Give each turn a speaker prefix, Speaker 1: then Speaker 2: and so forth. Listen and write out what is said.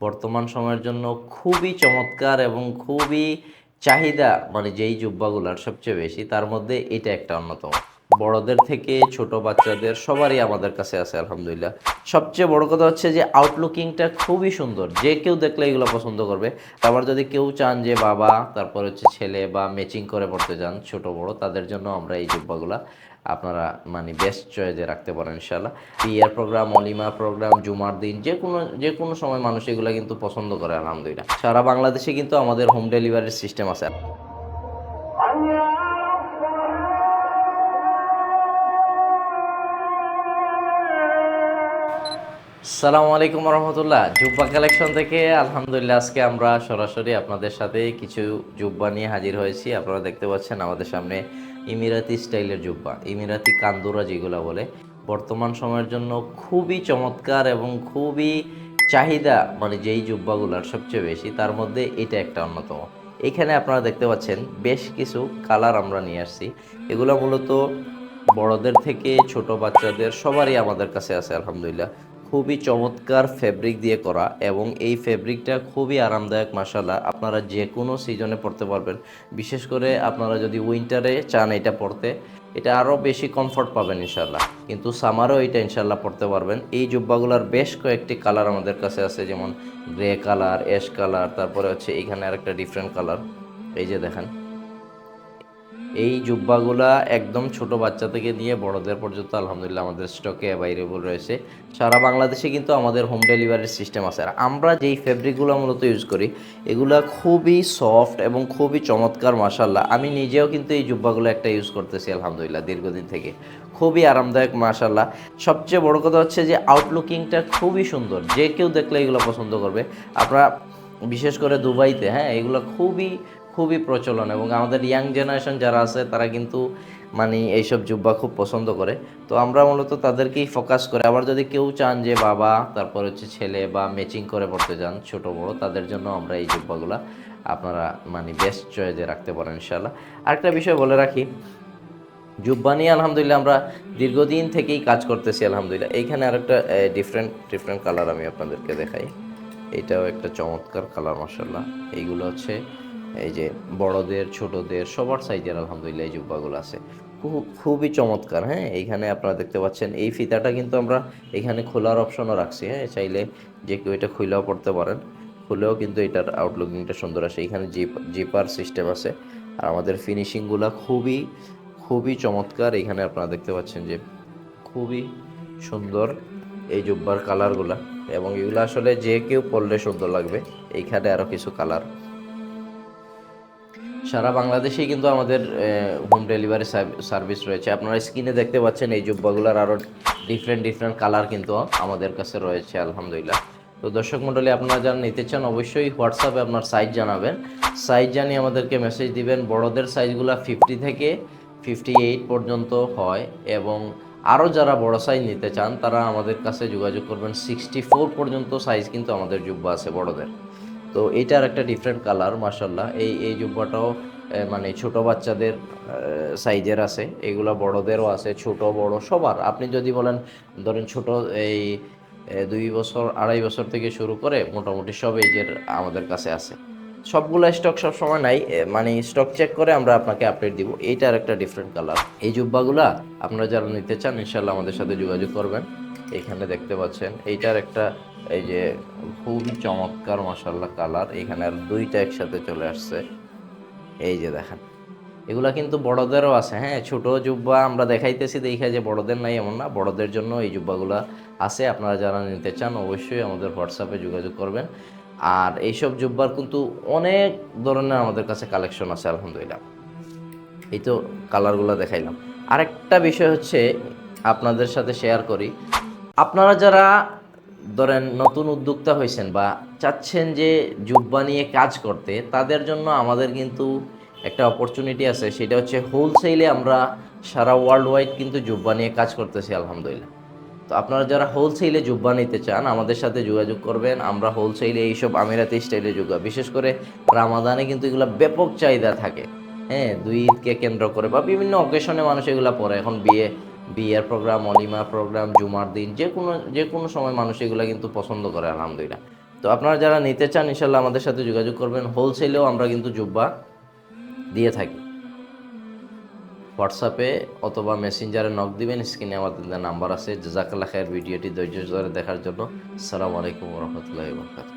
Speaker 1: বর্তমান সময়ের জন্য খুবই চমৎকার এবং খুবই চাহিদা মানে যেই জুব্বাগুলার সবচেয়ে বেশি, তার মধ্যে এটা একটা অন্যতম। বড়দের থেকে ছোট বাচ্চাদের সবারই আমাদের কাছে আছে, আলহামদুলিল্লাহ। সবচেয়ে বড় কথা হচ্ছে যে আউটলুকিংটা খুবই সুন্দর। যে কেউ দেখলে এগুলো পছন্দ করবে। আবার যদি কেউ চান যে বাবা, তারপর হচ্ছে ছেলে বা ম্যাচিং করে পড়তে চান ছোট বড়, তাদের জন্য আমরা এই জুব্বাগুলা আপনারা মানে বেস্ট চয়েসে রাখতে পারেন ইনশাল্লাহ বিয়ের প্রোগ্রাম অলিমা প্রোগ্রাম জুমার দিন, যে কোনো যে কোনো সময় মানুষ এগুলো কিন্তু পছন্দ করে, আলহামদুলিল্লাহ। সারা বাংলাদেশে কিন্তু আমাদের হোম ডেলিভারির সিস্টেম আছে। সালামু আলাইকুম রহমতুল্লাহ জুব্বা কালেকশন থেকে আলহামদুলিল্লাহ আজকে আমরা সরাসরি আপনাদের সাথে কিছু জুব্বা নিয়ে হাজির হয়েছি। আপনারা দেখতে পাচ্ছেন আমাদের সামনে ইমিরাতি স্টাইলের জুব্বা, ইমিরাতি কান্দুরা যেগুলো বলে। বর্তমান সময়ের জন্য খুবই চমৎকার এবং খুবই চাহিদা মানে যেই জুব্বাগুলোর সবচেয়ে বেশি, তার মধ্যে এটা একটা অন্যতম। এখানে আপনারা দেখতে পাচ্ছেন বেশ কিছু কালার আমরা নিয়ে আসছি। এগুলো মূলত বড়দের থেকে ছোট বাচ্চাদের সবারই আমাদের কাছে আছে, আলহামদুলিল্লাহ। খুবই চমৎকার ফেব্রিক দিয়ে করা এবং এই ফেব্রিকটা খুবই আরামদায়ক মাসাল্লাহ আপনারা যে কোনো সিজনে পড়তে পারবেন। বিশেষ করে আপনারা যদি উইন্টারে চান এটা পড়তে, এটা আরও বেশি কমফর্ট পাবেন ইনশাল্লাহ কিন্তু সামারও এটা ইনশাল্লাহ পড়তে পারবেন। এই জুব্বাগুলোর বেশ কয়েকটি কালার আমাদের কাছে আছে, যেমন গ্রে কালার অ্যাশ কালার তারপরে হচ্ছে এখানে আরেকটা ডিফারেন্ট কালার এই যে দেখেন। এই জুব্বাগুলা একদম ছোট বাচ্চা থেকে নিয়ে বড়দের পর্যন্ত আলহামদুলিল্লাহ আমাদের স্টকে অ্যাভাইলেবল রয়েছে। সারা বাংলাদেশে কিন্তু আমাদের হোম ডেলিভারির সিস্টেম আছে। আর আমরা যেই ফেব্রিকগুলো মূলত ইউজ করি, এগুলা খুবই সফট এবং খুবই চমৎকার মাসাল্লাহ আমি নিজেও কিন্তু এই জুব্বাগুলো একটা ইউজ করতেছি, আলহামদুলিল্লাহ, দীর্ঘদিন থেকে। খুবই আরামদায়ক মাসাল্লাহ সবচেয়ে বড় কথা হচ্ছে যে আউটলুকিংটা খুবই সুন্দর। যে কেউ দেখলে এগুলো পছন্দ করবে। আপনারা বিশেষ করে দুবাইতে হ্যাঁ এগুলো খুবই খুবই প্রচলন এবং আমাদের ইয়াং জেনারেশন যারা আছে, তারা কিন্তু মানে এইসব জুব্বা খুব পছন্দ করে। তো আমরা মূলত তাদেরকেই ফোকাস করে। আবার যদি কেউ চান যে বাবা, তারপর হচ্ছে ছেলে বা ম্যাচিং করে পড়তে চান ছোট বড়, তাদের জন্য আমরা এই জুব্বাগুলা আপনারা মানে বেস্ট চয়েজে রাখতে পারেন ইনশাল্লাহ আরেকটা বিষয় বলে রাখি, জুব্বা নিয়ে আলহামদুলিল্লাহ আমরা দীর্ঘদিন থেকেই কাজ করতেছি আলহামদুলিল্লাহ। এইখানে আরেকটা ডিফারেন্ট ডিফারেন্ট কালার আমি আপনাদেরকে দেখাই। এটাও একটা চমৎকার কালার মাসাল্লাহ এইগুলো হচ্ছে এই যে বড়দের, ছোটদের, সবার সাইজের আলহামদুলিল্লাহ এই জুব্বাগুলো আছে। খুব, খুবই চমৎকার হ্যাঁ? এইখানে আপনারা দেখতে পাচ্ছেন, এই ফিতাটা কিন্তু আমরা এখানে খোলার অপশনও রাখছি হ্যাঁ? চাইলে যে কেউ এটা খুলেও পড়তে পারেন। খুলেও কিন্তু এটার আউটলুকিংটা সুন্দর আসে। এখানে জিপ জিপার সিস্টেম আছে। আর আমাদের ফিনিশিংগুলো খুবই খুবই চমৎকার। এখানে আপনারা দেখতে পাচ্ছেন যে খুবই সুন্দর এই জুব্বার কালারগুলা এবং এগুলো আসলে যে কেউ পরলে সুন্দর লাগবে। এইখানে আরও কিছু কালার সারা বাংলাদেশেই কিন্তু আমাদের হোম ডেলিভারি সার্ভিস রয়েছে। আপনারা স্ক্রিনে দেখতে পাচ্ছেন এই জুব্বাগুলোর আরও ডিফারেন্ট ডিফারেন্ট কালার কিন্তু আমাদের কাছে রয়েছে, আলহামদুলিল্লাহ। তো দর্শক মণ্ডলী, আপনারা যারা নিতে চান অবশ্যই হোয়াটসঅ্যাপে আপনার সাইজ জানাবেন। সাইজ জানিয়ে আমাদেরকে মেসেজ দিবেন। বড়দের সাইজগুলো ফিফটি থেকে ফিফটি এইট পর্যন্ত হয় এবং আরও যারা বড় সাইজ নিতে চান, তারা আমাদের কাছে যোগাযোগ করবেন। সিক্সটি ফোর পর্যন্ত সাইজ কিন্তু আমাদের জুব্বা আছে বড়দের। তো এইটার একটা ডিফারেন্ট কালার মার্শাল্লাহ এই এই জুব্বাটাও মানে ছোট বাচ্চাদের সাইজের আছে। এগুলো বড়দেরও আছে, ছোট, বড়, সবার। আপনি যদি বলেন, ধরেন ছোট, এই দুই বছর, আড়াই বছর থেকে শুরু করে মোটামুটি সব এইজের আমাদের কাছে আছে। সবগুলো স্টক সব সময় নাই মানে স্টক চেক করে আমরা আপনাকে আপডেট দিব। এইটার একটা ডিফারেন্ট কালার এই জুব্বাগুলা আপনারা যারা নিতে চান ইনশাল্লাহ আমাদের সাথে যোগাযোগ করবেন। এখানে দেখতে পাচ্ছেন এইটার একটা এই যে খুবই চমৎকার মশাল্লা কালার। এখানে আর দুইটা একসাথে চলে আসছে। এই যে দেখেন, এগুলা কিন্তু বড়দেরও আছে। হ্যাঁ ছোট জুব্বা আমরা দেখাইতেছি দেখে যে বড়দের নাই এমন না। বড়দের জন্য এই জুব্বাগুলা আছে। আপনারা যারা নিতে চান, অবশ্যই আমাদের হোয়াটসঅ্যাপে যোগাযোগ করবেন। আর এইসব জুব্বার কিন্তু অনেক ধরনের আমাদের কাছে কালেকশন আছে, আলহামদুলিল্লাহ। এই তো কালারগুলো দেখাইলাম। আরেকটা বিষয় হচ্ছে, আপনাদের সাথে শেয়ার করি। আপনারা যারা ধরেন নতুন উদ্যোক্তা হয়েছেন বা চাচ্ছেন যে জুব্বা নিয়ে কাজ করতে, তাদের জন্য আমাদের কিন্তু একটা অপরচুনিটি আছে। সেটা হচ্ছে হোলসেলে আমরা সারা ওয়ার্ল্ড ওয়াইড কিন্তু জুব্বা নিয়ে কাজ করতেছি, আলহামদুলিল্লাহ। তো আপনারা যারা হোলসেলে জুব্বা নিতে চান, আমাদের সাথে যোগাযোগ করবেন। আমরা হোলসেলে এইসব আমিরাতি স্টাইলে জুব্বা, বিশেষ করে রামাদানে কিন্তু এগুলো ব্যাপক চাহিদা থাকে। হ্যাঁ দুই ঈদকে কেন্দ্র করে বা বিভিন্ন অকেশনে মানুষ এগুলো পরে। এখন বিয়ে বিয়ের প্রোগ্রাম অলিমা প্রোগ্রাম জুমার দিন, যে কোনো যে কোনো সময় মানুষ এগুলো কিন্তু পছন্দ করে, আলহামদুলিল্লাহ। তো আপনারা যারা নিতে চান ইনশাল্লাহ আমাদের সাথে যোগাযোগ করবেন। হোলসেলেও আমরা কিন্তু জুব্বা দিয়ে থাকি। হোয়াটসঅ্যাপে অথবা মেসেঞ্জারে নক দিবেন স্ক্রিনে আমাদের নাম্বার আছে। জাজাকাল্লা ভিডিওটি ধৈর্য ধরে দেখার জন্য। আসসালামু আলাইকুম রহমতুল্লাহ বরকাত